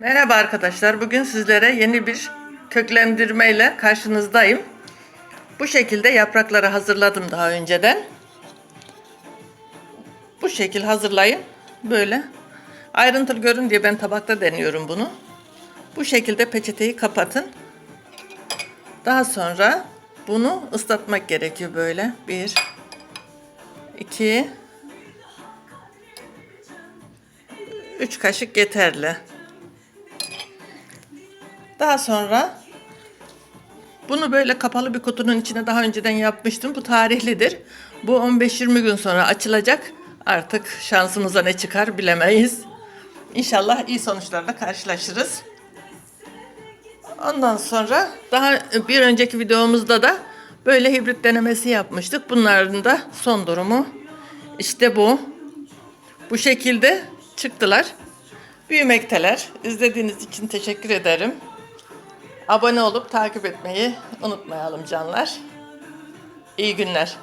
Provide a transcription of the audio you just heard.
Merhaba arkadaşlar. Bugün sizlere yeni bir köklendirme ile karşınızdayım. Bu şekilde yaprakları hazırladım daha önceden. Bu şekil hazırlayın. Böyle. Ayrıntılı görün diye ben tabakta deniyorum bunu. Bu şekilde peçeteyi kapatın. Daha sonra bunu ıslatmak gerekiyor böyle. Bir, iki, üç kaşık yeterli. Daha sonra bunu böyle kapalı bir kutunun içine daha önceden yapmıştım. Bu tarihlidir. Bu 15-20 gün sonra açılacak. Artık şansımıza ne çıkar bilemeyiz. İnşallah iyi sonuçlarla karşılaşırız. Ondan sonra daha bir önceki videomuzda da böyle hibrit denemesi yapmıştık. Bunların da son durumu işte bu. Bu şekilde çıktılar. Büyümekteler. İzlediğiniz için teşekkür ederim. Abone olup takip etmeyi unutmayalım canlar. İyi günler.